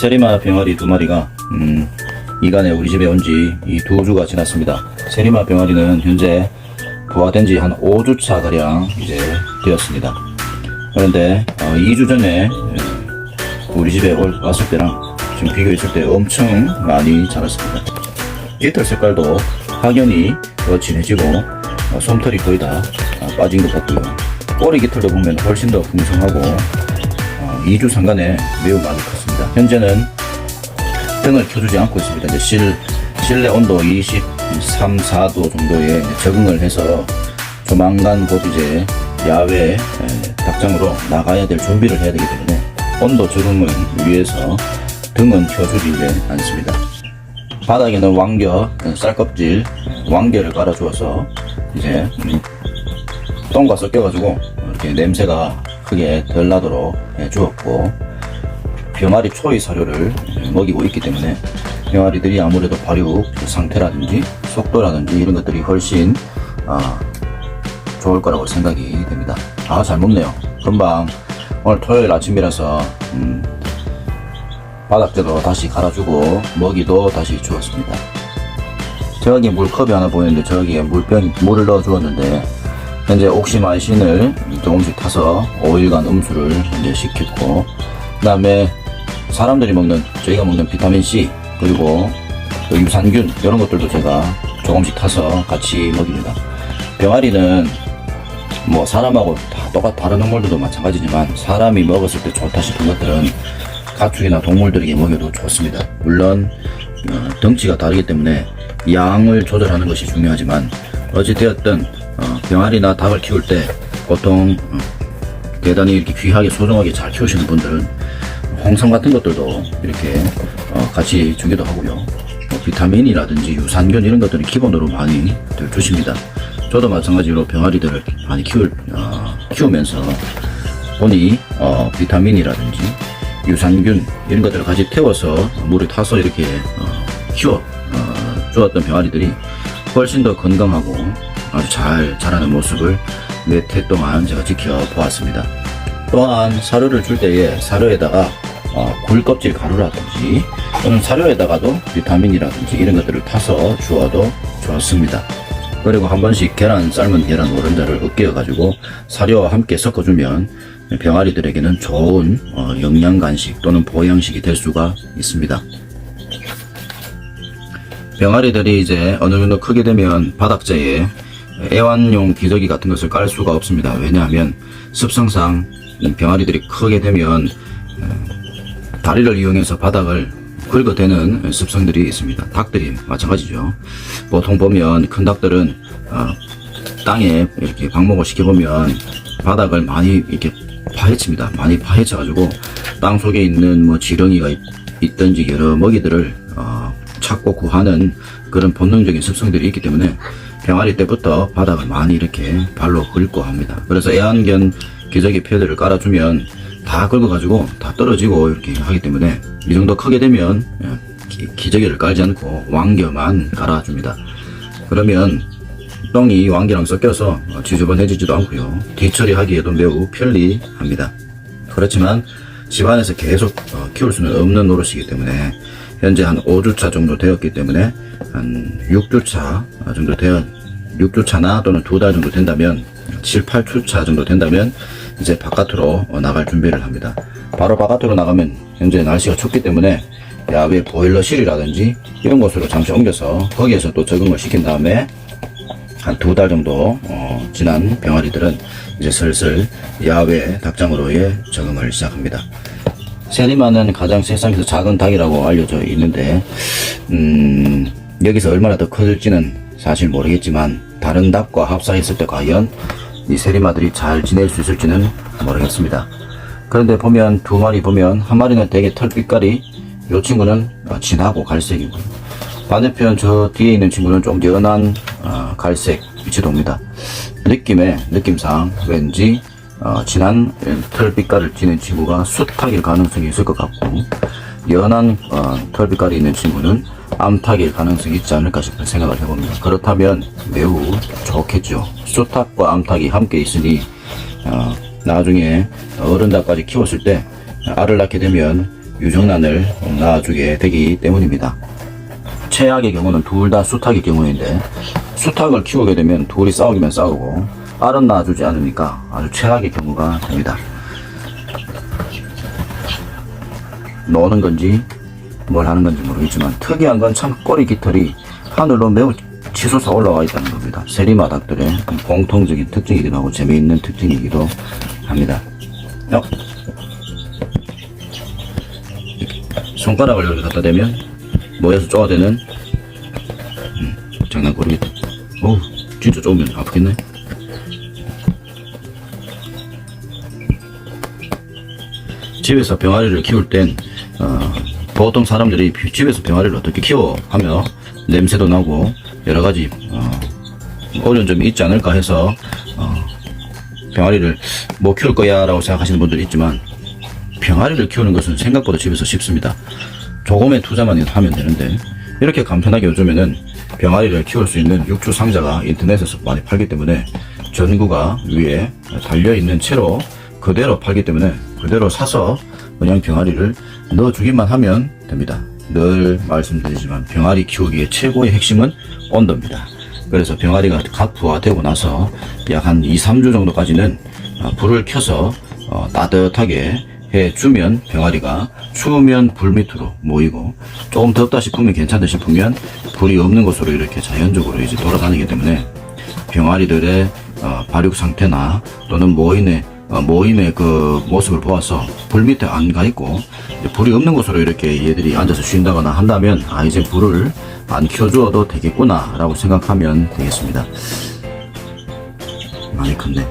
세리마 병아리 두 마리가 음, 이간에 우리 집에 온 지 이 두 주가 지났습니다. 세리마 병아리는 현재 부화된 지 한 5주차 가량 이제 되었습니다. 그런데 어, 2주 전에 예, 우리 집에 올- 왔을 때랑 지금 비교했을 때 엄청 많이 자랐습니다. 깃털 색깔도 확연히 더 진해지고 어, 솜털이 거의 다 어, 빠진 것 같고요. 꼬리 깃털도 보면 훨씬 더 풍성하고 어, 2주 상간에 매우 많이 컸습니다. 현재는 등을 켜주지 않고 있습니다. 이제 실, 실내 온도 23, 4도 정도에 적응을 해서 조만간 곧 이제 야외 에, 닭장으로 나가야 될 준비를 해야 되기 때문에 온도 적응을 위해서 등은 켜주지 않습니다. 바닥에는 왕겨, 그 쌀껍질, 왕겨를 깔아주어서 이제 음, 똥과 섞여가지고 이렇게 냄새가 크게 덜 나도록 해주었고 병아리 초의 사료를 먹이고 있기 때문에 병아리들이 아무래도 발육 상태라든지 속도라든지 이런 것들이 훨씬 아, 좋을 거라고 생각이 됩니다. 아 잘 먹네요. 금방 오늘 토요일 아침이라서 음, 바닥재도 다시 갈아주고 먹이도 다시 주었습니다. 저기 물컵이 하나 보이는데 저기에 물병 물을 넣어 주었는데 현재 옥시마이신을 조금씩 타서 5일간 음수를 이제 시켰고 그 다음에 사람들이 먹는 저희가 먹는 비타민 C 그리고 또 유산균 이런 것들도 제가 조금씩 타서 같이 먹입니다. 병아리는 뭐 사람하고 다 똑같 다른 동물들도 마찬가지지만 사람이 먹었을 때 좋다 싶은 것들은 가축이나 동물들에게 먹여도 좋습니다. 물론 어, 덩치가 다르기 때문에 양을 조절하는 것이 중요하지만 어찌되었든 어, 병아리나 닭을 키울 때 보통 어, 대단히 이렇게 귀하게 소중하게 잘 키우시는 분들은 홍삼 같은 것들도 이렇게 어, 같이 주기도 하고요. 뭐 비타민이라든지 유산균 이런 것들은 기본으로 많이 들 주십니다. 저도 마찬가지로 병아리들을 많이 키울, 어, 키우면서 보니 어, 비타민이라든지 유산균 이런 것들을 같이 태워서 물에 타서 이렇게 어, 키워 어, 주었던 병아리들이 훨씬 더 건강하고 아주 잘 자라는 모습을 몇 해 동안 제가 지켜보았습니다. 또한 사료를 줄 때에 사료에다가 어, 굴 껍질 가루라든지 또는 사료에다가도 비타민이라든지 이런 것들을 타서 주어도 좋습니다. 그리고 한 번씩 계란 삶은 계란 노른자를 으깨어 가지고 사료와 함께 섞어주면 병아리들에게는 좋은 어, 영양 간식 또는 보양식이 될 수가 있습니다. 병아리들이 이제 어느 정도 크게 되면 바닥재에 애완용 기저귀 같은 것을 깔 수가 없습니다. 왜냐하면 습성상 이 병아리들이 크게 되면 어, 다리를 이용해서 바닥을 긁어대는 습성들이 있습니다. 닭들이 마찬가지죠. 보통 보면 큰 닭들은 어, 땅에 이렇게 방목을 시켜보면 바닥을 많이 이렇게 파헤칩니다. 많이 파헤쳐가지고 땅 속에 있는 뭐 지렁이가 있, 있든지 여러 먹이들을 어, 찾고 구하는 그런 본능적인 습성들이 있기 때문에 병아리 때부터 바닥을 많이 이렇게 발로 긁고 합니다. 그래서 애완견 기저귀 패드를 깔아주면 다 긁어가지고 다 떨어지고 이렇게 하기 때문에 이 정도 크게 되면 예, 기, 기저귀를 깔지 않고 왕겨만 깔아줍니다. 그러면 똥이 왕기랑 섞여서 어, 지저분해지지도 않고요. 뒤처리하기에도 매우 편리합니다. 그렇지만 집안에서 계속 어, 키울 수는 없는 노릇이기 때문에 현재 한 5주차 정도 되었기 때문에 한 6주차 정도 되어 6주차나 또는 두 달 정도 된다면 7, 8주차 정도 된다면 이제 바깥으로 어, 나갈 준비를 합니다. 바로 바깥으로 나가면 현재 날씨가 춥기 때문에 야외 보일러실이라든지 이런 곳으로 잠시 옮겨서 거기에서 또 적응을 시킨 다음에 한 두 달 정도 어, 지난 병아리들은 이제 슬슬 야외 닭장으로의 적응을 시작합니다. 세리마는 가장 세상에서 작은 닭이라고 알려져 있는데 음, 여기서 얼마나 더 커질지는 사실 모르겠지만 다른 닭과 합사했을 때 과연 이 세리마들이 잘 지낼 수 있을지는 모르겠습니다. 그런데 보면 두 마리 보면 한 마리는 되게 털빛깔이 이 친구는 어, 진하고 갈색이고 반대편 저 뒤에 있는 친구는 좀 연한 어, 갈색 빛이 돕니다. 느낌에 느낌상 왠지 어, 진한 털빛깔을 지닌 친구가 숫탁일 가능성이 있을 것 같고 연한 어, 털빛깔이 있는 친구는 암탉일 가능성이 있지 않을까 싶은 생각을 해봅니다. 그렇다면 매우 좋겠죠. 숫탁과 암탉이 함께 있으니 어, 나중에 어른 닭까지 키웠을 때 알을 낳게 되면 유정란을 낳아주게 되기 때문입니다. 최악의 경우는 둘 다 수탉의 경우인데 수탉을 키우게 되면 둘이 싸우기면 싸우고 알은 낳아주지 않으니까 아주 최악의 경우가 됩니다. 노는 건지 뭘 하는 건지 모르겠지만 특이한 건 참 꼬리 깃털이 하늘로 매우 치솟아 올라와 있다는 겁니다. 세리마 닭들의 공통적인 특징이기도 하고 재미있는 특징이기도 합니다. 어? 손가락을 이렇게 갖다 대면 모여서 쪼아대는 음, 장난꾸러기 어우 진짜 쪼으면 아프겠네 집에서 병아리를 키울 땐 어, 보통 사람들이 비- 집에서 병아리를 어떻게 키워 하며 냄새도 나고 여러 가지 어, 어려운 점이 있지 않을까 해서 어, 병아리를 못 키울 거야라고 생각하시는 분들이 있지만 병아리를 키우는 것은 생각보다 집에서 쉽습니다. 조금의 투자만 하면 되는데 이렇게 간편하게 요즘에는 병아리를 키울 수 있는 육주 상자가 인터넷에서 많이 팔기 때문에 전구가 위에 달려 있는 채로 그대로 팔기 때문에 그대로 사서 그냥 병아리를 넣어주기만 하면 됩니다. 늘 말씀드리지만 병아리 키우기의 최고의 핵심은 온도입니다. 그래서 병아리가 각 부화되고 나서 약 한 2, 3주 정도까지는 어, 불을 켜서 어, 따뜻하게 해주면 병아리가 추우면 불 밑으로 모이고 조금 덥다 싶으면 괜찮다 싶으면 불이 없는 곳으로 이렇게 자연적으로 이제 돌아다니기 때문에 병아리들의 어, 발육 상태나 또는 모인의 어, 모임의 그 모습을 보아서 불 밑에 안 가 있고 불이 없는 곳으로 이렇게 얘들이 앉아서 쉰다거나 한다면 아 이제 불을 안 켜주어도 되겠구나 라고 생각하면 되겠습니다. 많이 컸네